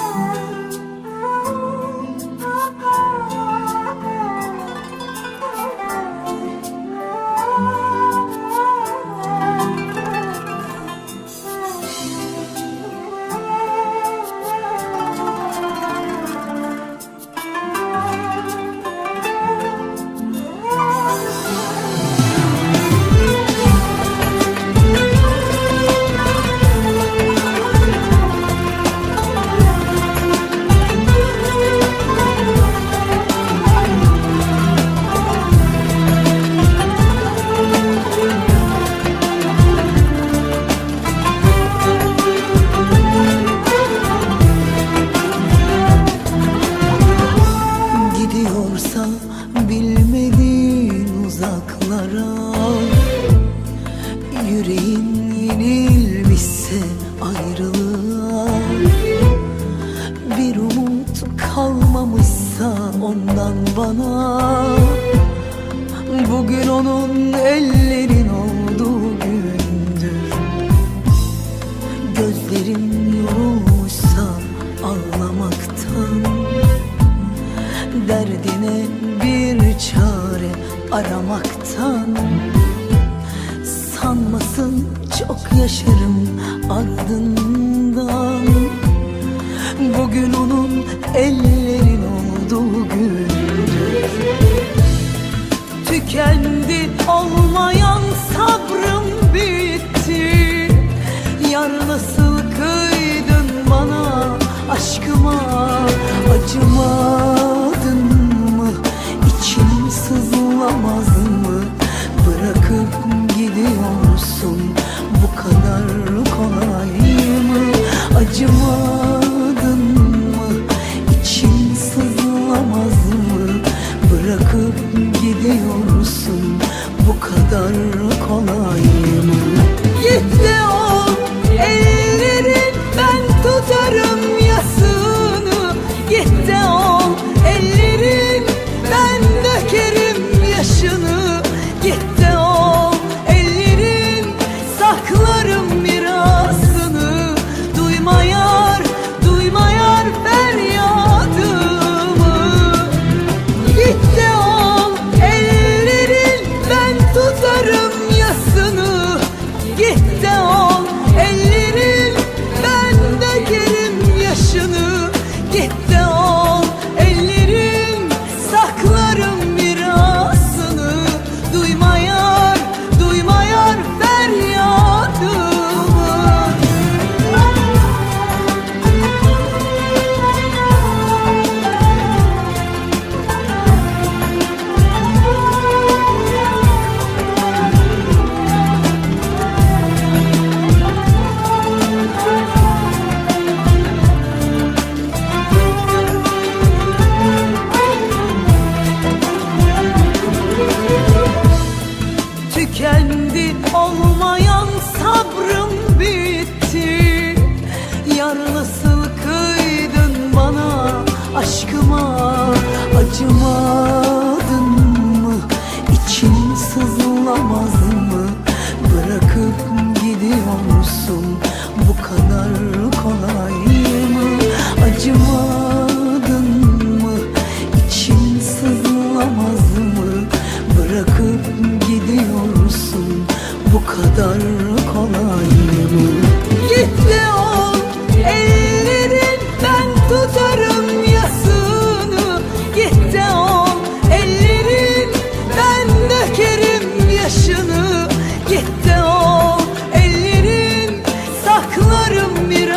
Oh. olan bana Bugün onun ellerin olduğu gündür. Gözlerim yorulmuşsa ağlamaktan Derdine bir çare aramaktan. Sanmasın çok yaşarım ardından. Bugün onun ellerin tükendi olmayan sabrım. gidiyorsun? Bu kadar kolay. elli kadar kolay mı? Yitle ol ellerin ben tutarım yasını Git de ol ellerin ben dökerim yaşını Git de ol ellerin saklarım bir